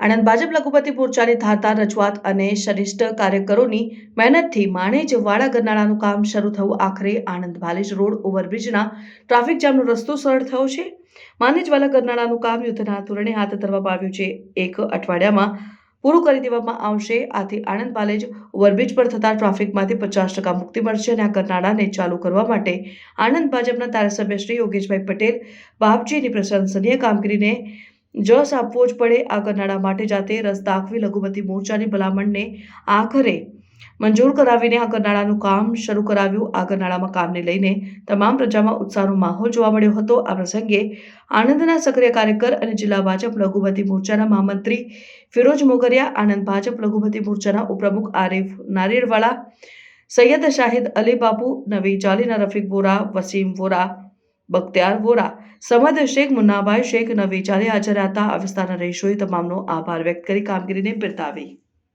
આણંદ ભાજપ લઘુપતિ મોરચાની ધારદાર રજૂઆત અને શરિષ્ઠ કાર્યકરોની મહેનતથી માણેજ વાડા ગરનાળાનું કામ શરૂ થયું આખરે આણંદ ભાલેજ રોડ ઓવરબ્રિજના ટ્રાફિક જામનો રસ્તો સરળ થયો છે. માનેજ વાલા ગરનાળાનું કામ યુદ્ધના ધોરણે હાથ ધરવામાં આવ્યું છે. એક અઠવાડિયામાં પૂરું કરી દેવામાં આવશે. આથી આણંદ પાલેજ ઓવરબ્રિજ પર થતા ટ્રાફિકમાંથી પચાસ ટકા મુક્તિ મળશે અને આ કરનાળાને ચાલુ કરવા માટે આણંદ ભાજપના ધારાસભ્ય શ્રી યોગેશભાઈ પટેલ, બાપજીની પ્રશંસનીય કામગીરીને જસ આપવો જ પડે આ ગરનાળા માટે જાતે રસ દાખવી લઘુમતી મોરચાની ભલામણને આખરે મંજૂર કરાવીને આ કરનાળાનું કામ શરૂ કરાવ્યું. આ ગરનાળામાં કામને લઈને તમામ પ્રજામાં ઉત્સાહનો માહોલ જોવા મળ્યો હતો. આ પ્રસંગે આણંદના સક્રિય કાર્યકર અને જિલ્લા ભાજપ લઘુમતી મોરચાના મહામંત્રી ફિરોજ મોગરિયા, આણંદ ભાજપ લઘુમતી મોરચાના ઉપપ્રમુખ આરિફ નારિયેળવાળા, સૈયદ શાહિદ અલી બાપુ, નવી જાલીના રફીક વોરા વસીમ વોરા બખ્તિયાર વોરા સમદ શેખ મુન્નાભાઈ શેખ નવી ચારે હાજર હતા આ વિસ્તારના રહીશોએ તમામનો આભાર વ્યક્ત કરી કામગીરીને બિરદાવી.